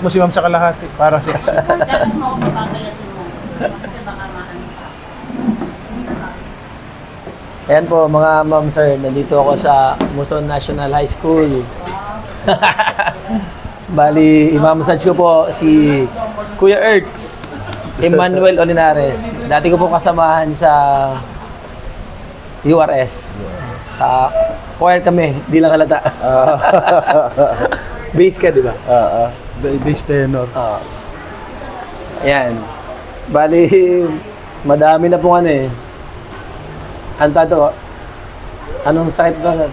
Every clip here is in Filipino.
mo si ma'am sa kalahati para sa Ganun mo ako papapalatin mo. Kasi baka maano pa. Ayan po mga ma'am sir, nandito ako sa Muson National High School. Bali, imamassage ko po si Kuya Earth, Emmanuel Olinares. Dati ko po kasamahan sa URS. Sa choir kami, di lang halata. Base ka, di ba? Ah, ah. Base tenor. Oo. Ayan. Bali, madami na pong ano eh. Anta to, anong sakit ba? Mga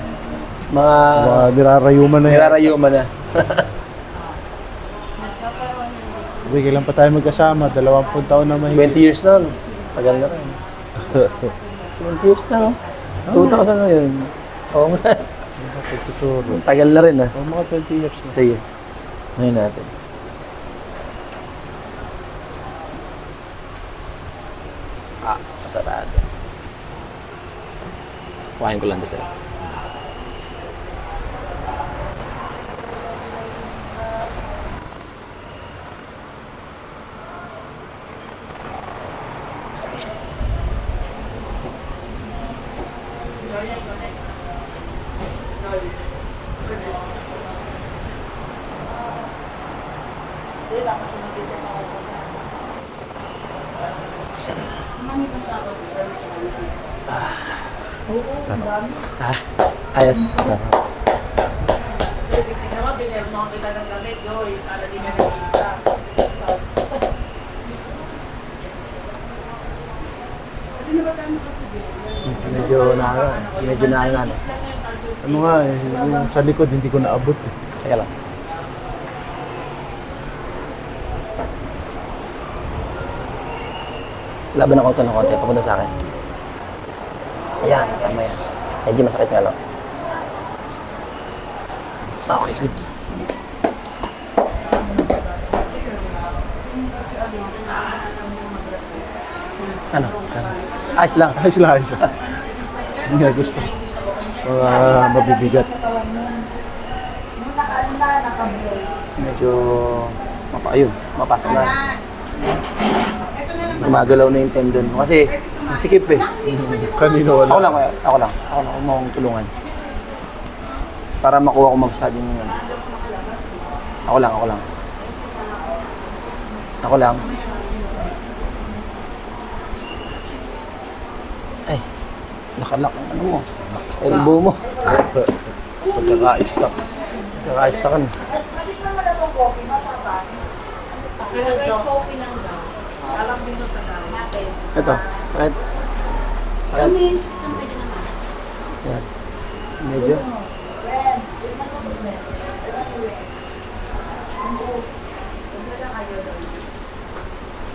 Mga nirarayuman na yan. nirarayuman na. Uy, kailan pa tayo magkasama? Dalawampung taon na 20 mahigit. years na, no? Tagal na rin. 20 years na, no? 2000 na yun. Oo nga. Tuturo. Tagal na rin, ah. Oh, mga 20 years na. Sige. Ngayon natin. Ah, sarado. Kuhain ko lang to, sir. Ah, ayos. Medyo na, medyo na, na. Ano nga eh, yung sa likod hindi ko naabot eh. Teka lang. Laban ako ito ng konti, papunta sa akin. Ayan, tama yan. Medyo masakit nga lang. Okay, good. Ano? Ayos lang. Ayos lang, ayos lang. Hindi nga gusto. Mga mabibigat. Medyo mapa, ayun, mapasok na. Gumagalaw na yung tendon mo. Kasi masikip eh. Kanino wala. Ako lang, ako lang. Ako lang, akong tulungan. Para makuha ko magsado yung ano. Ako lang, ako lang. Ako lang. Ay, nakalak ang ano mo. Elbow mo. Sa natin. Ito, sakit. Sakit. Yan. Medyo.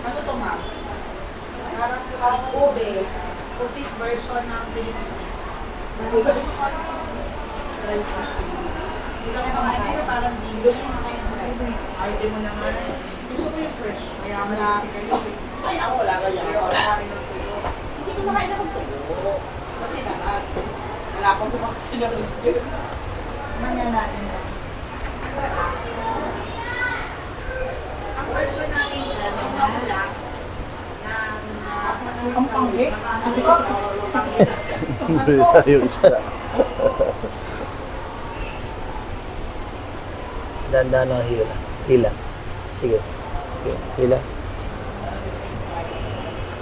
Ano to ma'am? Parang si Kusis version ng Pilipinas. Hindi lang mga parang dilis. Ay, di mo naman. Gusto ko yung fresh. Mayaman na kasi kayo. Ay, ako wala ka yan. Hindi ko makain ako tulo. Kasi lahat. Wala akong bumak sila rin. Manyan natin na. Ang version namin dyan, ang mamula, ang panghi. isda. Dahan-dahan lang hila. Hila. Sige. Sige. Hila.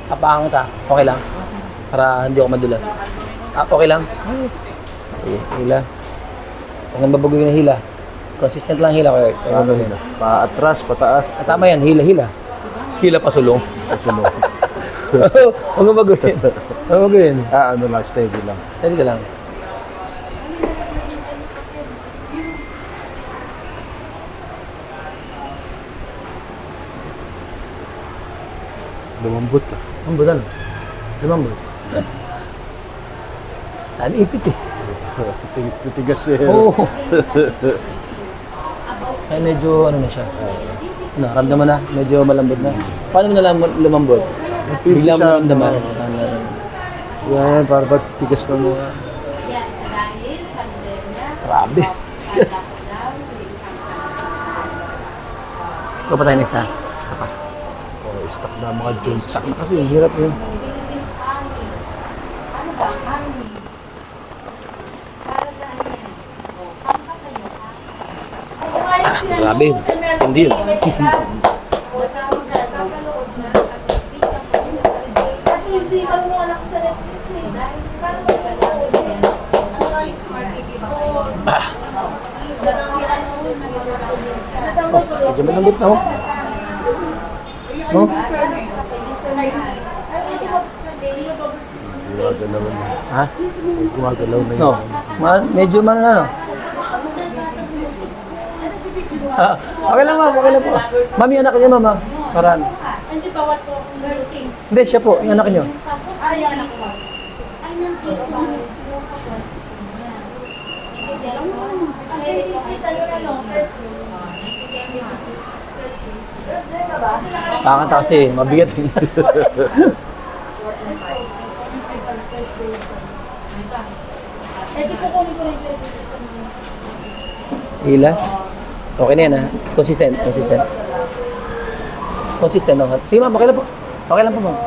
Tapakan kita. Okay lang. Para hindi ako madulas. Ah, okay lang? Sige. Hila. Huwag nang babaguhin ng hila. Consistent lang hila ko. Ano yun? Paatras, pataas. Ah, tama yan. Hila, hila. Hila pa sulong. Kasunod. Huwag nang baguhin. Huwag nang baguhin. ah, ano lang, steady lang. Steady ka lang. Lumambot ah. Lumambot ano? Lumambot. Ano ipit eh. Tig- Titigas eh. Oo. Kaya medyo ano na siya. Ano, ramdaman na. Medyo malambot na. Paano mo nalaman lumambot? Bigla mo naramdaman. Yan, para ba titigas na pandemya, Grabe. Lockdown, Ikaw pa tayo na isa. Isa pa. Oh, stuck na mga joints. Stuck na kasi. Hirap yun. Grabe. Hindi yun. Kasi hindi ka mo anak sa Netflix eh. Paano mo pinanood yan? Smart TV ba kayo? Ah. Yun. Medyo malambot na oh. Oh? Na. Ha? Gumagalaw na No. Ma medyo man ano. Ah, okay lang ma'am, okay lang po. Ma'am, yung anak niya, mama. Para, Hindi bawat po nursing. hindi, siya po, yung anak niyo. Ay, yung anak ko. Ay, nandito mo sa first niya. Ibigay mo. Ang babysit, ano na no? First grade. First grade na ba? Kakanta kasi, mabigat yun. Hila? Okay na yan ha. Consistent, consistent. Consistent ang Sige ma'am, okay lang po. Okay lang po ma'am.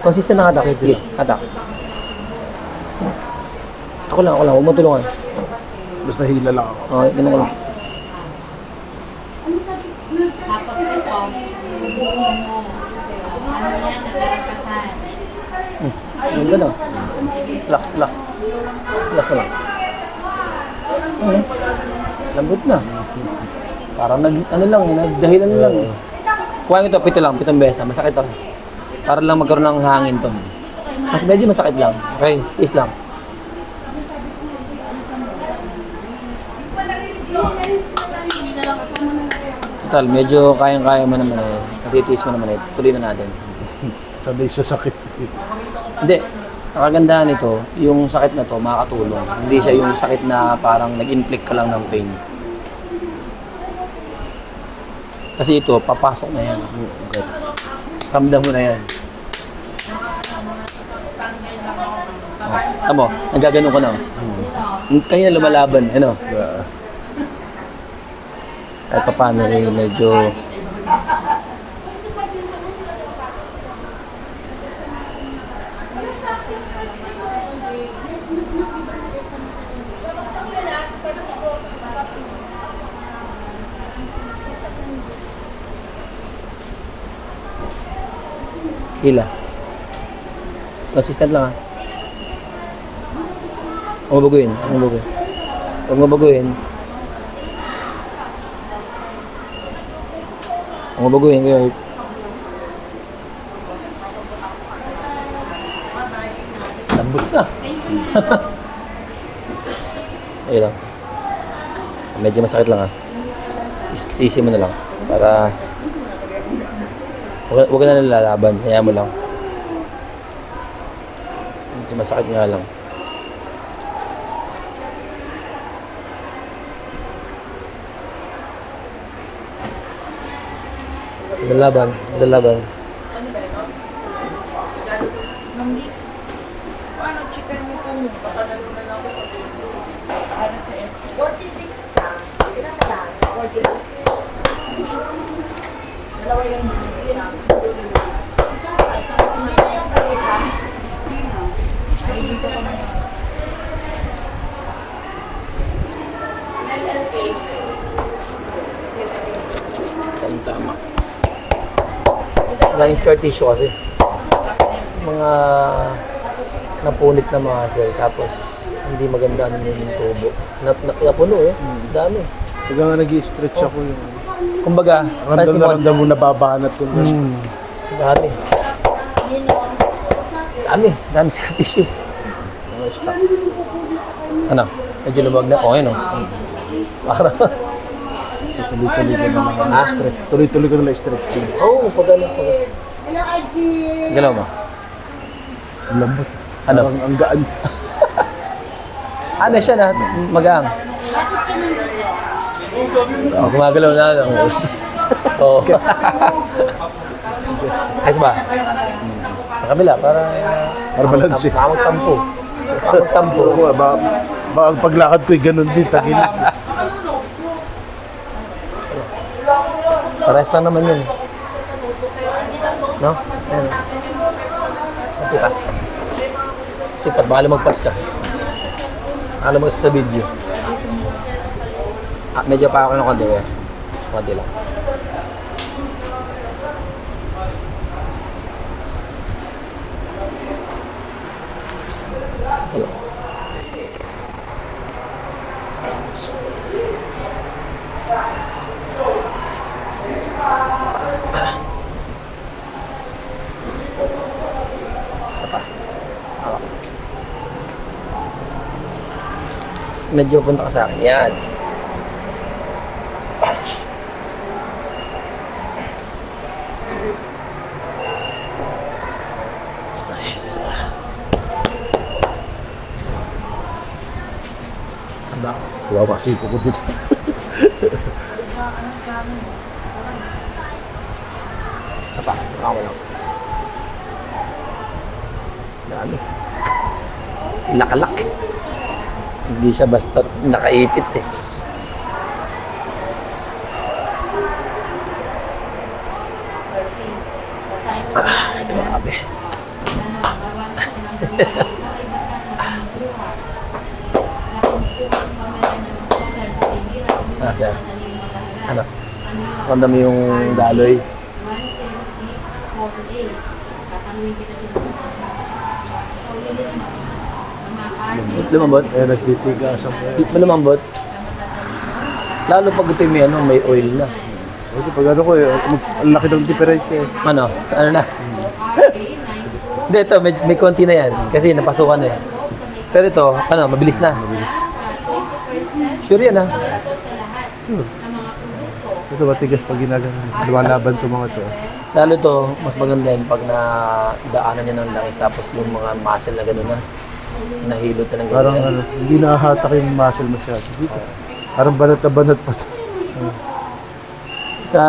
Consistent ang hatak. Sige, hatak. Ako lang, ako lang. Huwag mo tulungan. Basta hila lang ako. Okay, ganun ko lang. Tapos ito, bubuhin mo. Ano yan, nagkakasan. Yung gano'n. Relax, relax. Relax mo lang. Hmm. Lambot na. Parang nag, ano lang eh, nagdahilan lang eh. Kuha ito, pito lang, pitong besa. Masakit to. Para lang magkaroon ng hangin to. Mas medyo masakit lang. Okay, is lang. Total, medyo kayang-kaya mo naman eh. Natitiis mo naman eh. Tuloy na natin. Sanay sa sakit. Hindi. Ang kagandahan nito, yung sakit na to makakatulong. Hindi siya yung sakit na parang nag-inflict ka lang ng pain. Kasi ito, papasok na yan. Ramdam mo na yan. Oh, tamo, nagagano ka na. oh. Kanya lumalaban, ano? Yeah. Kahit pa paano eh, medyo... Hila. Consistent lang ha. Huwag mo baguhin. Huwag mo baguhin. Huwag mo baguhin. Huwag mo baguhin. Kaya... Lambot na. Ayun lang. Medyo masakit lang ha. Is- Easy mo na lang. Para... Huwag, huwag na lalaban. Hayaan mo lang. Medyo masakit nga lang. Lalaban. Lalaban. Ma'am paano chicken mo po mo? Baka nalunan ako sa video. Para sa F. 46 ka. Lang? 40. Dalawa yung Ay, dito ko na. Ang tama. Dahil scar tissue kasi. Mga napunit na mga cell tapos hindi maganda yung tubo. Na, na, napuno eh. Dami. Pagka nga nag-stretch ako yung... Kumbaga, Ramdam pansin na mo, ramdam mo nababanat yung... Hmm, dami. Dami. Dami scar tissues. Ano? Medyo lumag na. Okay no? Para. Tuloy-tuloy ko na mga Ah. stretch. Tuloy-tuloy ko na stretching. Oo, oh, pag ano. Pag... Galaw mo. Ang lambot. Ano? Parang ang gaan. Ano siya na? Magang. Oh, gumagalaw na ano. Oo. Oh. Ayos ba? Sa kabila, para... Para balanse. Para magtampo. Para magtampo. Oo, ba, ba, ang paglakad ko'y ganun din, tagilid. Parehas lang naman yun. eh. No? Ayan. Kunti pa. Sipat, baka lumagpas ka. Baka lumagpas sa video. Ah, medyo pa ako ng konti kaya. Konti lang. Medyo punta ka sa akin. Yan. Nice. Aba. Kawawa kasi ko dito. Isa pa. Ako lang. Dami. Lakalak. Hindi siya basta nakaipit eh. Ah, grabe. Ah, sir. Ano? Ramdam mo yung daloy. 10648. Tatanungin kita dito. So, yun din naman. Ang mga card, Lumambot? Eh, nagtitigasan ko. Di ba lumambot? Lalo pag ito may, ano, may oil na. Ito pag ano ko eh, mag- ang laki ng difference eh. Ano? Ano na? Hindi, ito, may, may konti na yan. Kasi napasukan na yan. Pero ito, ano, mabilis na. Sure yan, ha? Ito matigas pag ginagano. Lumalaban to mga to. Lalo to, mas maganda yan pag na daanan niya ng langis tapos yung mga muscle na gano'n na. Nahilot na ng ganyan. Parang ano, hindi nahahatak yung muscle masyado. Dito. Parang banat na banat pa. Sa,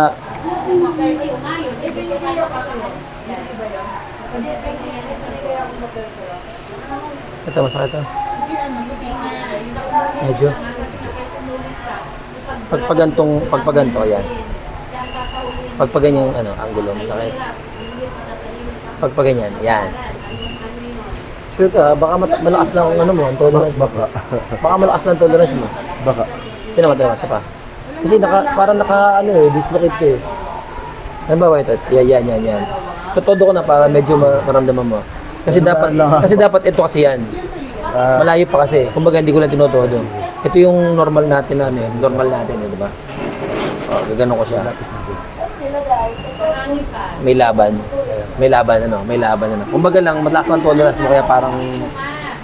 ito, masakit to. Medyo. Pagpagantong, pagpaganto, yan. Pagpaganyang, ano, angulo, masakit. Pagpaganyan, yan. Sure ka, baka mat- malakas lang ang ano mo, ang tolerance mo. Baka. Baka malakas lang ang tolerance mo. Baka. Tinawa, tinawa, isa pa. Kasi naka, parang naka, ano eh, dislocate ka eh. Ano ba ito? Yan, yan, yan, yan. Totodo ko na para medyo ma- maramdaman mo. Kasi dapat, lang. kasi dapat ito kasi yan. Ah, Malayo pa kasi. Kumbaga hindi ko lang tinotodo. Ito yung normal natin na ano eh, normal natin eh, di ba? Oh, gagano ko siya. May laban. May laban ano, may laban ano. Kumbaga lang malakas ang tolerance mo kaya parang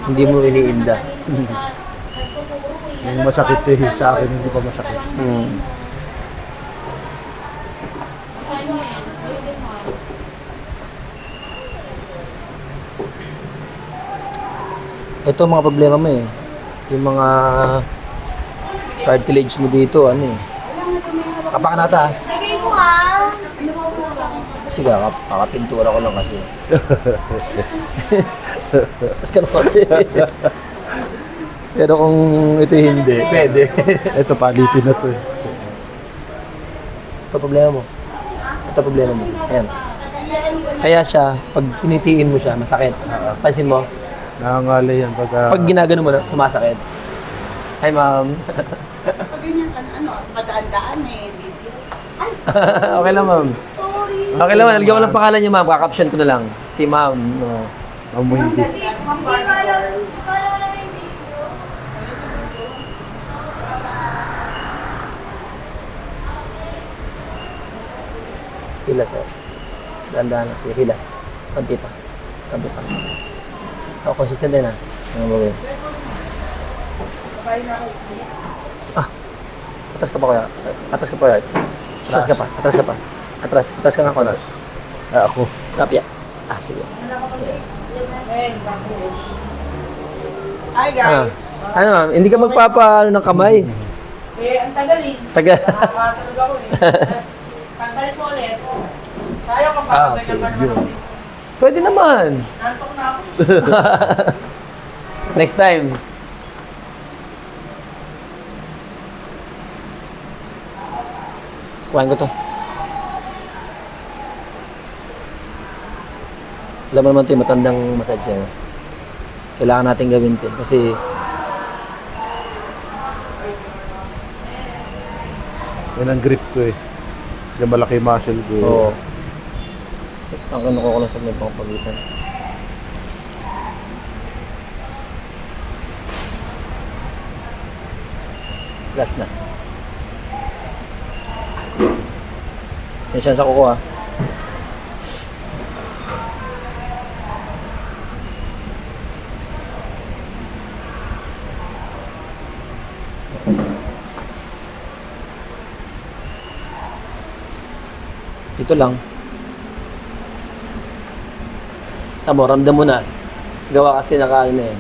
hindi mo iniinda. yung masakit eh. Sa akin hindi pa masakit. Hmm. Ito ang mga problema mo eh. Yung mga cartilage mo dito, ano eh. Kapakan nata. Lagay mo ah. Sige, kap kakapintura ko lang kasi. Tapos ka naman. Pero kung ito hindi, pwede. Ito palitin na to eh. ito problema mo. Ito problema mo. Ayan. Kaya siya, pag tinitiin mo siya, masakit. Pansin mo, Nangangalay yan pag... ah, pag ginagano mo na, sumasakit. Hi, ma'am. Pag ganyan ka, ano, madaan-daan eh, video. okay lang, ma'am. Okay lang. Nalagyan ko lang pangalan niyo, ma'am. Kakaption ko na lang. Si ma'am. No. Amoy hindi. Hila, sir. Dahan-dahan lang. Sige, hila. Konti pa. Konti pa. Oh, consistent din, ha? Ano ba yun? Ah. Atras ka pa, kuya. Atras ka pa, kuya. Atras ka pa. Atras ka pa. Atras. Atras ka nga, atras. Ah, ako. Rapya. Ah, sige. Yes. Hi Ah. guys. Ano, ma'am? Hindi ka magpapa ano, ng kamay. Eh, ang tagal eh. Taga. Nakakatulog ako eh. Tanggalin mo ulit. Sayang kung Ah, okay. ako. Pwede naman. Nantok na ako. Next time. Kuhain ko to. Alam mo naman ito yung matandang massage yan. Kailangan natin gawin ito. Kasi Yan ang grip ko eh. Yan malaki muscle ko. eh. Oo. Ang ano ko lang sa may pangpagitan. Last na. Sensya sa kuko ah. Dito lang. Tamo, ramdam mo na. Gawa kasi naka, ano eh.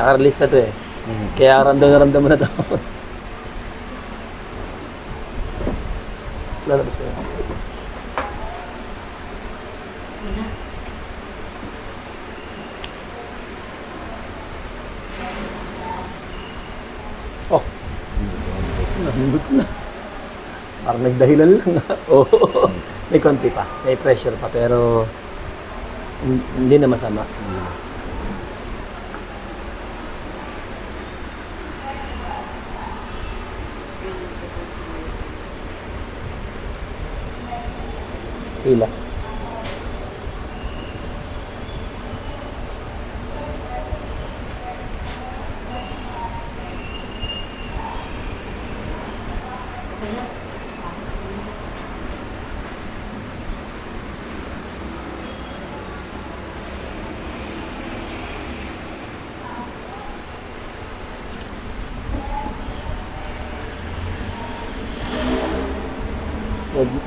Naka-release na to eh. Kaya ramdam na ramdam mo na to. Lalabas ko na. Oh. Nalambot na. Parang nagdahilan lang. Oo. May konti pa. May pressure pa. Pero hin- hindi na masama. Hila. Dob-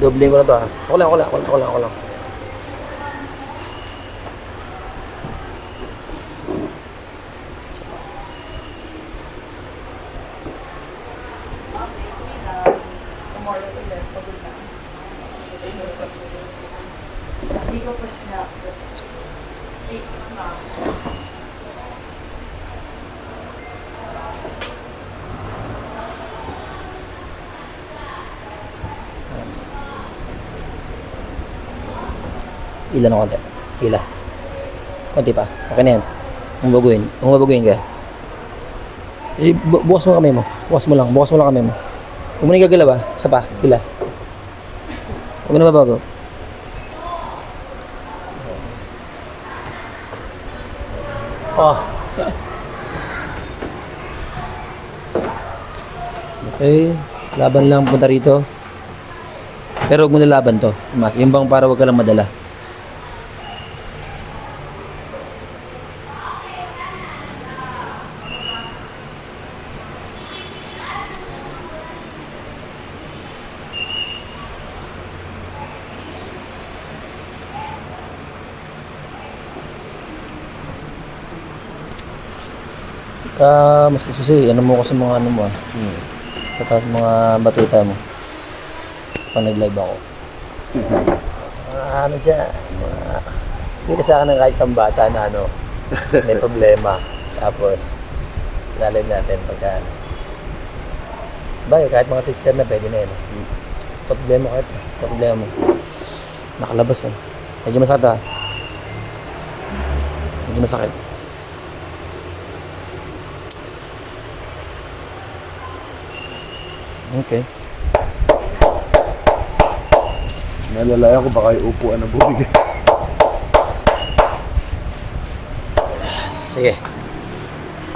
Dobling ko na to ha. Ako lang, ako lang, ako lang, ako lang. Ako lang. Hindi ko Eh, na. Konti. Hila. Konti pa. Okay na yan. Humabaguhin. Humabaguhin ka. Eh, bu- bukas mo kamay mo. Bukas mo lang. Bukas mo lang kamay mo. Huwag mo na gagalaw ah. Isa pa. Hila. Huwag mo na mabago. Oh. Okay. Laban lang punta rito. Pero huwag mo na laban to. Mas, yung bang para huwag ka lang madala. Ka, mas susi, ano mo ko sa mga ano mo ah. Hmm. Dapat mga batuta mo. Tapos pag nag-live ako. Mga ano dyan, mga... Hindi ka sa akin ng kahit isang bata na ano, may problema. Tapos, lalim natin pagka ano. Bagay, kahit mga teacher na pwede na yun. ah. Ito problema kahit, ito problema mo. Nakalabas ah. Medyo masakit ah. Medyo masakit. Okay. Nalalayan ko baka yung upuan na bumigay. Sige.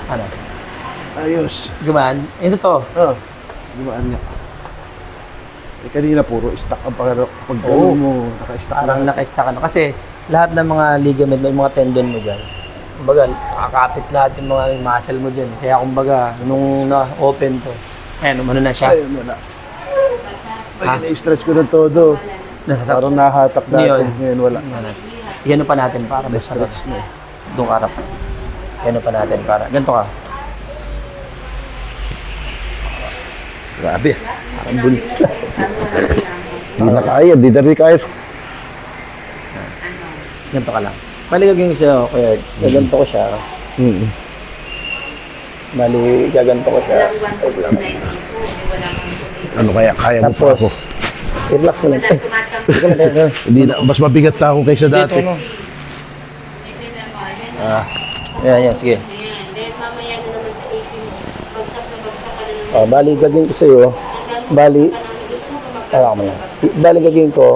Ano? Ayos. Gumaan? Ito to. Ah, gumaan nga. Eh, kanina puro stock ang pag pag Oo. mo, naka-stock Parang na. naka-stack ano. Kasi lahat ng mga ligament mo, yung mga tendon mo dyan, kumbaga, nakakapit lahat yung mga muscle mo dyan. Kaya kumbaga, nung na-open to, ayan, umano na siya. Ayun, wala. Ha? Ay, na-stretch ko ng todo. Nasasakit. Parang nahatak dati. yun? Ngayon wala. Ano? Yan pa natin para mas Na-stretch na eh. Doon ka harap. Yan pa natin para. Ganito ka. Grabe. Parang buntis lang. Hindi na kaya, di na rin kaya. Ganito ka lang. Bali gagawin ko siya, kuya. Gaganto ko siya. Mm. Bali, gaganto ko siya. Ano kaya, kaya mo pa ako. Relax mo lang. Hindi na- mas mabigat na ako kaysa Dito, dati. no? Ah, Yan, yan, sige. Ayan. Then mamaya na naman sa 18 mo. Bagsak na bagsak ka na naman. Oh, bali, gagawin ko sa'yo. Bali, Tawa mo lang. Bali, gagawin ko.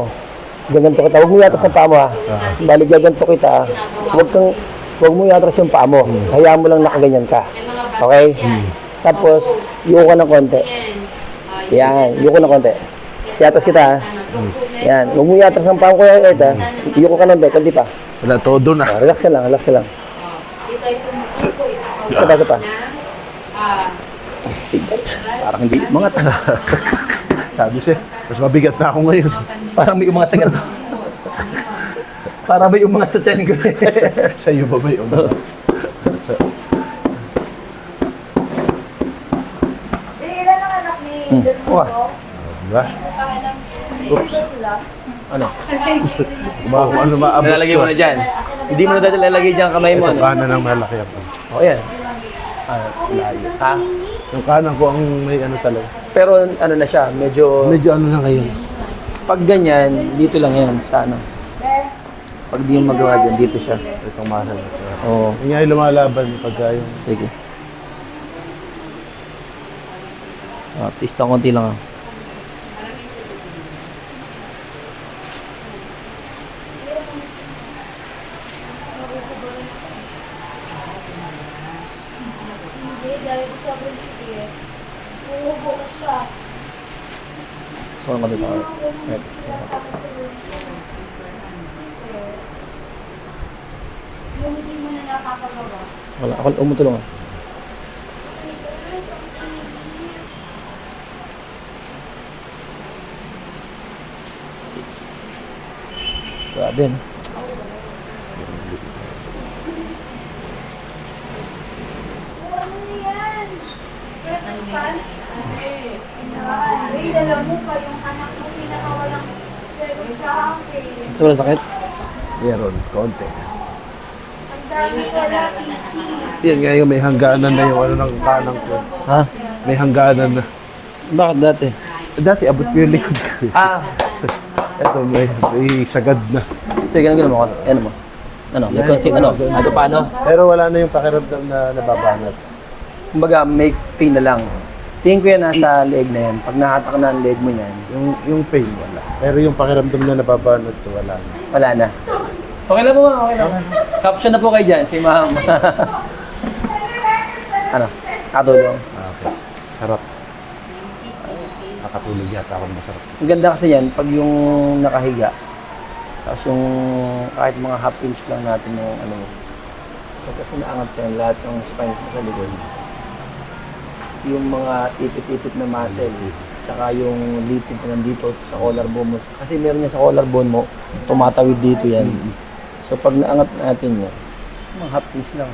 Gaganto kita. Huwag mo yatras ang paa mo ha. Bali, gaganto kita. Huwag kang, huwag mo yatras yung paa mo. Hayaan mo lang nakaganyan ka. Okay? yan. Tapos, yuko ka ng konti. Yan. Yuko ng konti. Siatas kita ha. Yan. Huwag mo yatras ang paa mo kuya Ert ha. Yuko ka ng konti. Konti pa. wala todo na. Ah, Relax ka lang, relax ka lang. Dito ay tumutulko. Isa pa, isa pa. Ah, Parang hindi umangat. Sabi siya, mas mabigat na ako ngayon. Parang may umangat sa ganito. Parang may umangat sa tiyan ko. Sa iyo ba ba yun? Ilan ang anak ni Wah. Diba? Oops. ano? Uma, kung ano maabot Nalalagay mo na dyan. Hindi mo na dati lalagay dyan kamay mo. Ito Ano? kanan ang malaki ako. O yan. Ah, layo. Ha? Yung kanan ko ang may ano talaga. Pero ano na siya, medyo... Medyo ano na ngayon. Pag ganyan, dito lang yan sa ano. Pag di mo magawa dyan, dito siya. Itong mahal. Oo. Yung nga yung lumalaban pagka yung Sige. Ah, tista konti lang ah. Hindi, dahil sa sobrang sige. Uubo na siya. So, konti pa. Right. Yung hindi mo na nakakagawa. Wala. Ako, umutulong ah. Grabe, no? Ano yan? Wet pants? Ay, dala mo pa yung anak mo pinakawalang pero sa akin. Gusto mo ng sakit? meron, konti. Ang dami wala pipi. Yan nga yung may hangganan na yung ano ng kanan ko. Ha? May hangganan na. Bakit dati? Dati abot ko yung likod ko. Ah! Ito may, may sagad na. Sige, ganun, ganun mo. Ano mo? Ano? May konti, ano? Ano paano? Pero wala na yung pakiramdam na nababanat. Kumbaga, make pain na lang. Tingin ko yan nasa leg na yan. Pag nakatak na ang leg mo yan, Yung, yung pain wala. Pero yung pakiramdam na nababanat, wala na. wala na. Okay lang po ma'am, okay lang. Caption na po kayo dyan, si ma'am. ano? Katulong. Ah, Okay. Sarap. Nakatulog yata ako masarap. Ang ganda kasi yan, pag yung nakahiga, tapos yung kahit mga half inch lang natin yung ano. Pag kasi naangat yan, lahat ng spines mo sa likod. Yung mga ipit-ipit na muscle, saka yung litid na nandito sa collarbone mo. Kasi meron yan sa collarbone mo, tumatawid dito yan. So pag naangat natin yan, mga half inch lang.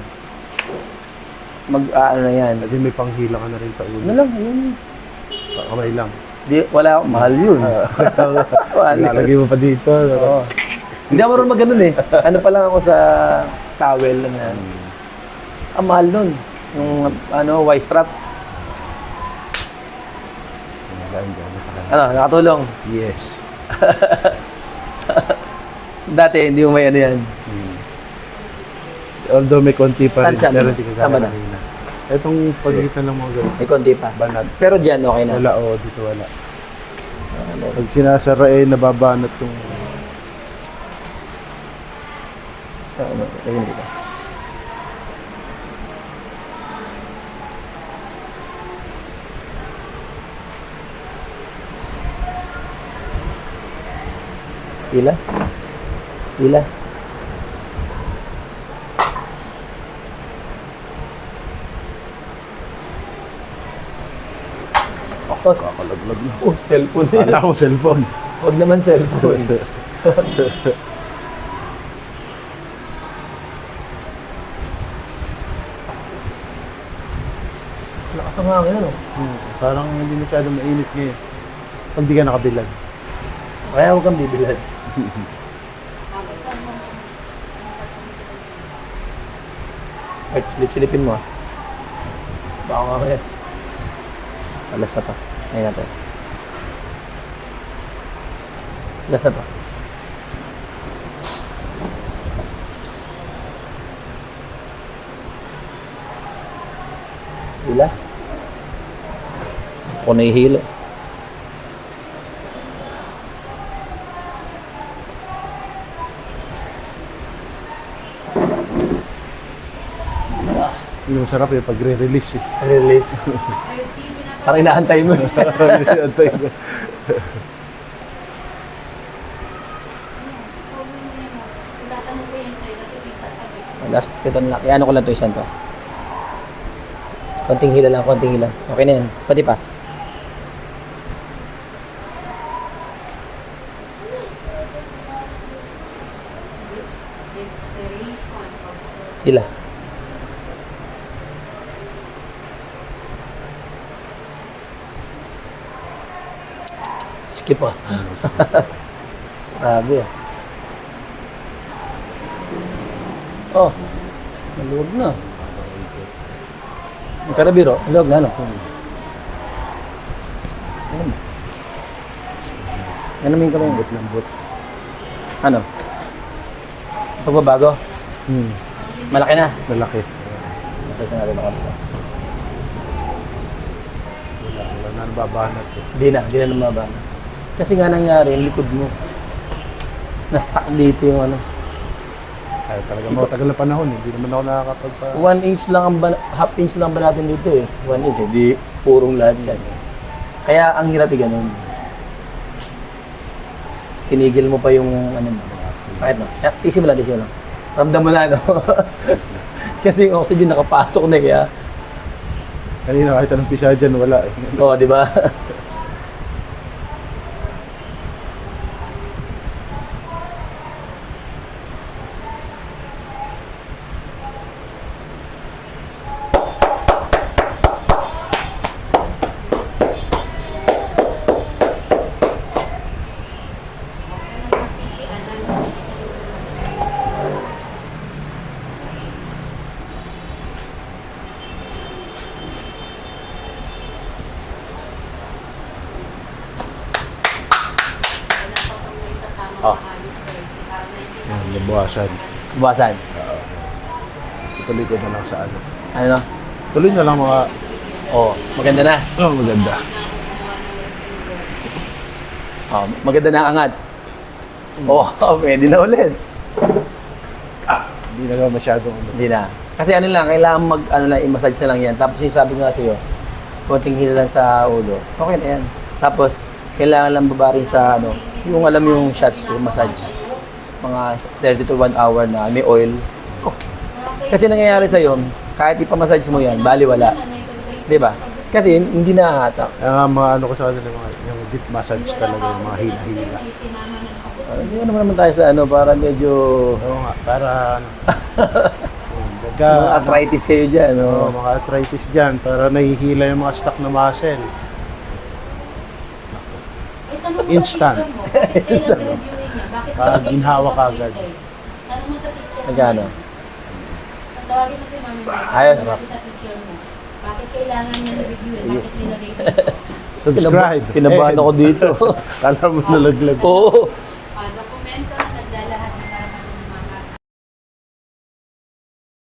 Mag, ah, ano na yan. Hindi may panghila ka na rin sa Ano ulo. lang, yun. Kamay lang. Di, wala, mahal yun. Mahal yun. Lalagay mo pa dito. Oo. Hindi ako marunong mag-ganun eh. Ano pa lang ako sa towel na yan. Ang mahal nun. Yung ano, Y-strap. Ano, nakatulong. Yes. Dati, hindi mo may ano yan. Although may konti pa Saan rin. siya? Hindi ko Saan ba na? Itong pagitan ng mga ganun. May konti pa. Banat. Pero dyan, okay na. Wala, oh, dito wala. Ano, Pag sinasara eh, nababanat yung... sa ano, lagyan dito. Ila? Ila? Ako, Kakalaglag na. oh, cellphone Wala akong cellphone. Huwag naman cellphone. Lakas ang hangin, ano? Hmm, Parang hindi masyadong mainit ngayon. Pag di ka nakabilad. Kaya huwag kang bibilad. Right, silip-silipin mo ah. Baka mamaya. Alas na to. Mírate. Ya está todo. Hila. Pone hila. Hindi masarap eh pag re-release. Release. Parang inaantay mo. Antay ko. Tatanong ko yan sa'yo kasi may sasabi. Last, ito na lang. Iano ko lang to isang to. Konting hila lang, konting hila. Okay na yan. Pati pa. Hila. Skip ah. Grabe ah. Oh, maluwag na. Ang karabiro, maluwag na ano? Ano? Ano may kamay? Lambot-lambot. Ano? Pagbabago? Hmm. Malaki na. Malaki. Masasa natin ako dito. Wala, wala na nababanat eh. Di na, di na lumaba. Kasi nga nangyari, yung likod mo. Na-stuck dito yung ano. Ay, talaga matagal na panahon eh. Hindi naman ako nakakapagpa... One inch lang ang ba, half inch lang ba natin dito eh. One inch eh, di purong lahat yan. Kaya ang hirap eh ganun. Tapos tinigil mo pa yung ano mo. Sakit no? Eh, Tisi mo lang, tisi mo lang. Ramdam mo na, no? Kasi yung oxygen nakapasok na eh, kaya. Kanina kahit anong pisa dyan, wala eh. Oo, di ba? Oh. Yan, nabuwasan. Buwasan. Ituloy ko na lang sa ano. Ano no? Tuloy na lang mga... Oo, maganda na. Oh, maganda. Oh, maganda na ang angat. Oo, oh, pwede na ulit. Hindi na masyadong ano. Hindi na. Kasi ano lang, kailangan mag, ano lang, i-massage na lang yan. Tapos yung sabi ko nga sa'yo, konting hila lang sa ulo. Okay na yan. Tapos, kailangan lang baba rin sa, ano, yung alam yung shots, yung massage. Mga 30 to 1 hour na may oil. Oh. Kasi nangyayari sa'yo, kahit ipamassage mo yan, bali wala. Di ba? Kasi hindi nahahatak. Nga mga ano ko sa kanila, mga, yung deep massage talaga, yung mga hila-hila. Uh, hindi naman naman tayo sa ano, para medyo Oo nga, para ano. Pagka, mga arthritis kayo dyan. Oo, No? mga arthritis dyan, para nahihila yung mga stock na muscle. Instant. Ah, ginhawa ka agad. Tanong mo sa teacher mo. Nagkano? Tawagin mo si Mami. Ayos. Sa teacher mo. Bakit kailangan niya review? Bakit nilagay ko? Subscribe. Kinabahan ako dito. Kala mo nalaglag. Oo.